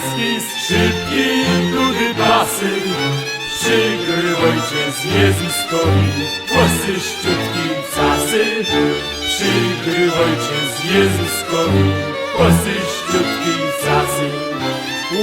Fujarecki, skrzypki, dudy, basy. Przygry ojciec Jezuskowi, włosy szczutki, casy. Przygry ojciec Jezuskowi, włosy szczutki, casy.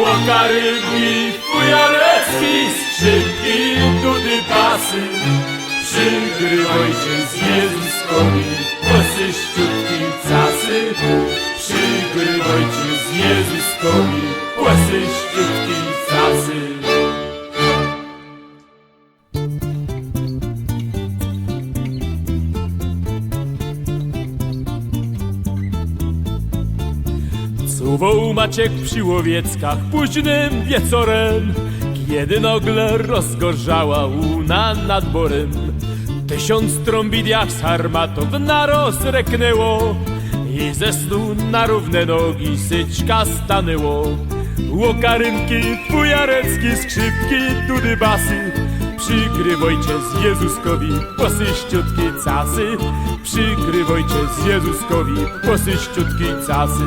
Łokarygi, fujarecki, skrzypki, dudy, basy. Przygry ojciec włosy Cuwał Maciek przy Łowieckach późnym wieczorem, kiedy nagle rozgorzała łuna nad borem. Tysiąc trąbit z armatów naroz reknęło i ze stu na równe nogi syćka stanęło. Łokarynki, fujarecki, skrzypki, dudy basy, Przygrywajcie z Jezuskowi posyściutki casy. Przygrywajcie z Jezuskowi posyściutki casy.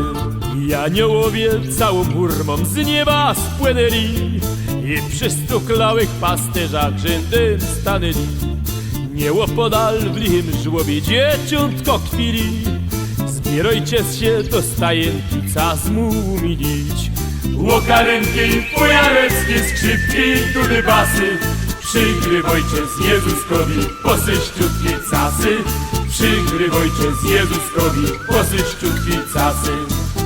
I aniołowie całą hurmą z nieba spłynęli I przy stuklałych pasterzach rzędem stanęli. Niełopodal w lichym żłobie dzieciątko kwili. Zbierajcie się do stajenki, cas mu umilić. Łokarynki, fujareckie skrzypki, dudy basy Przygrywajcie z Jezuskowi posyściutki casy. Przygrywajcie z Jezuskowi posyściutki casy.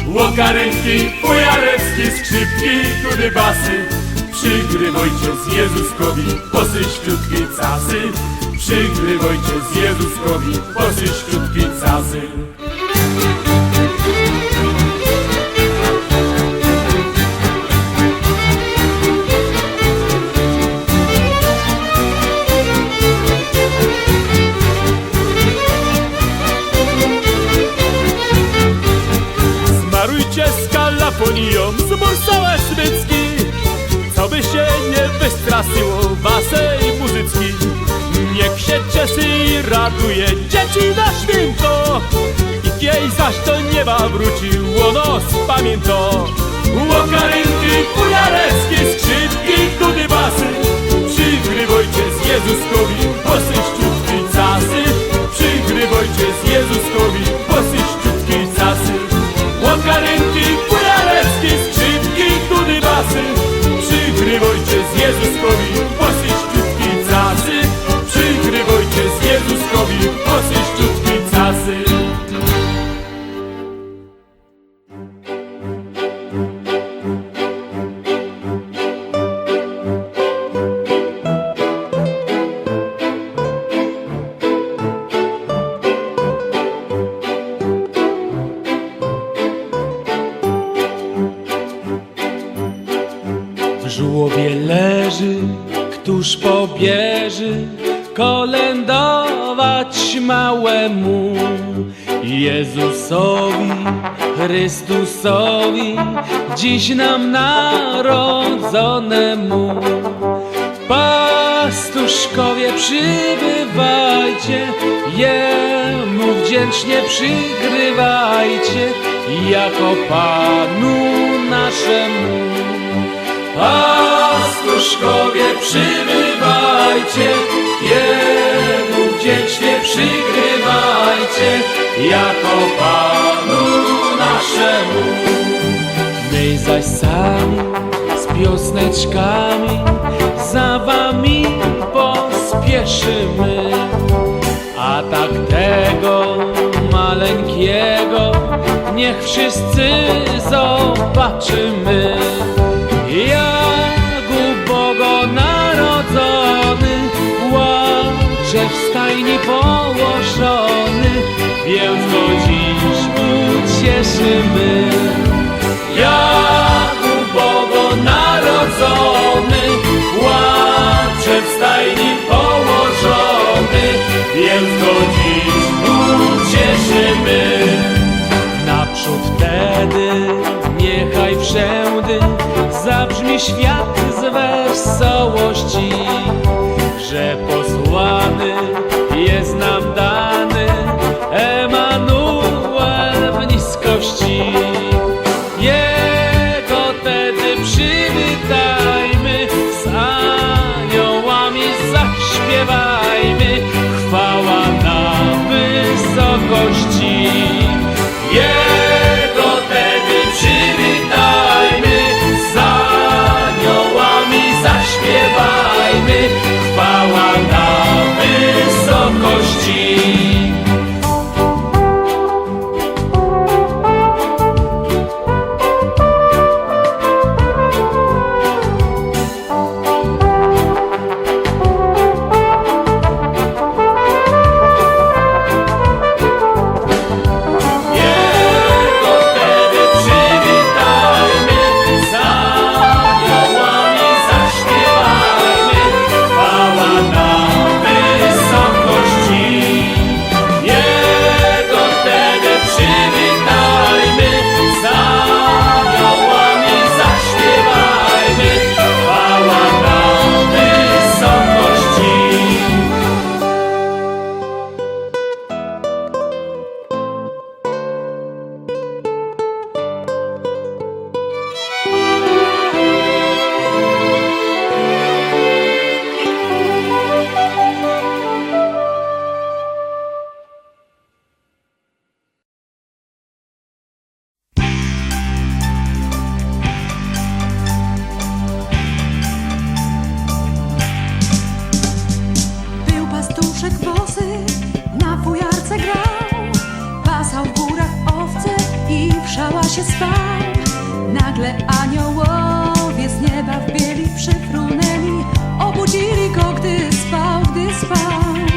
Łokarynki, fujareckie skrzypki, dudy basy Przygrywajcie z Jezuskowi posyściutki casy. Przygrywajcie z Jezuskowi posyściutki casy Zmarujcie z kalafonią, z bolsałe smycki Co by się nie wystraszyło wasej muzycki. Niech się cieszy i raduje dzieci na święto. I jej zaś do nieba wróciło no z pamiętą Łokarynki, fujareckie, skrzypki, dudy basy. Przygrywajcie z Jezuskowi posyściutki casy Przygrywajcie z z kolędować małemu Jezusowi, Chrystusowi, dziś nam narodzonemu. Pastuszkowie przybywajcie, Jemu wdzięcznie przygrywajcie, jako Panu naszemu. Pastuszkowie przybywajcie, Jemu wdzięcznie przygrywajcie, jako Panu naszemu. My zaś sami z piosneczkami za wami pospieszymy. A tak tego maleńkiego niech wszyscy zobaczymy. Ucieszymy. Jak ubogo narodzony, łacze w stajni położony, więc go dziś ucieszymy. Naprzód wtedy niechaj wszędy zabrzmi świat z wesołości, że się Nagle aniołowie z nieba w bieli przyfrunęli Obudzili go, gdy spał, gdy spał.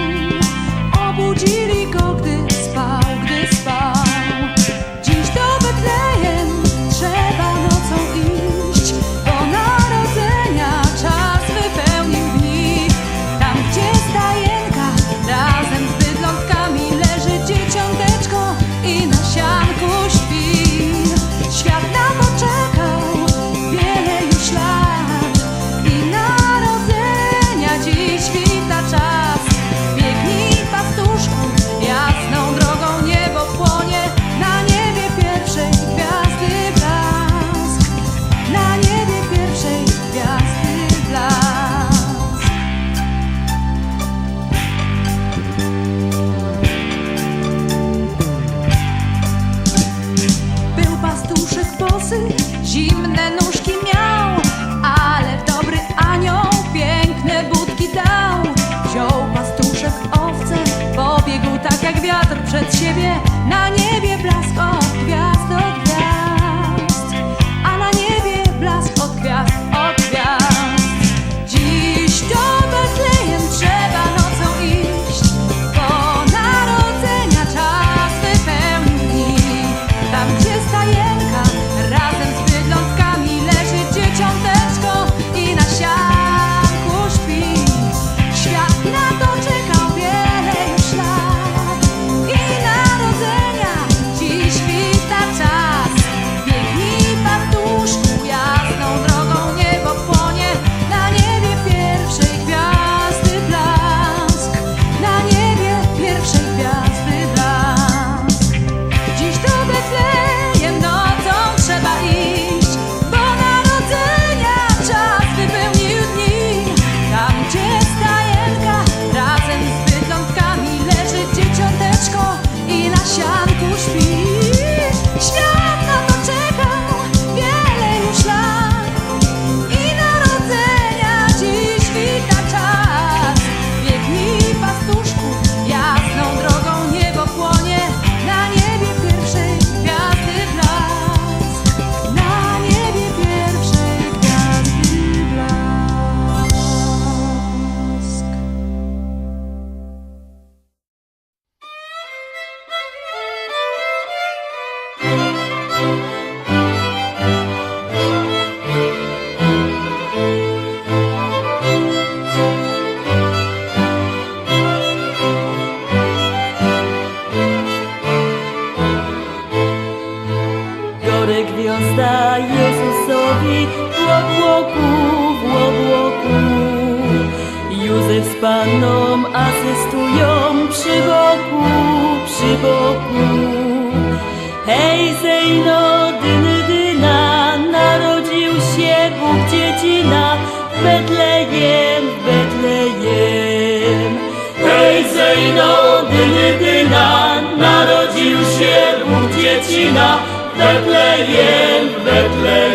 Jezusowi w obłoku, w obłoku. Józef z Panną asystują przy boku, przy boku. Hej, zejno, dyny, dyna, narodził się Bóg dziecina w Betlejem, w Betlejem. Hej, zejno, dyny, dyna, narodził się Bóg dziecina w Betlejem. Hallelujah.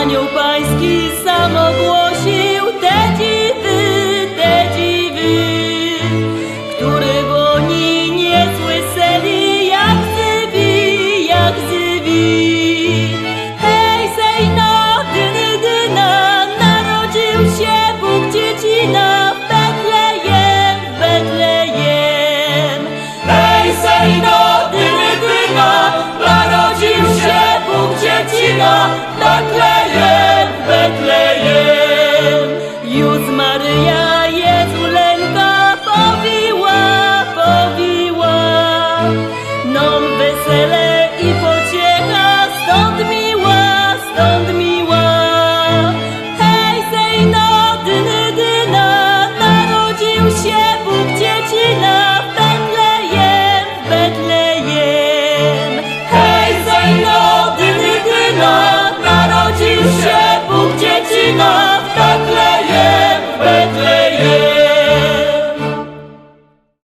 anioł pański samogłos.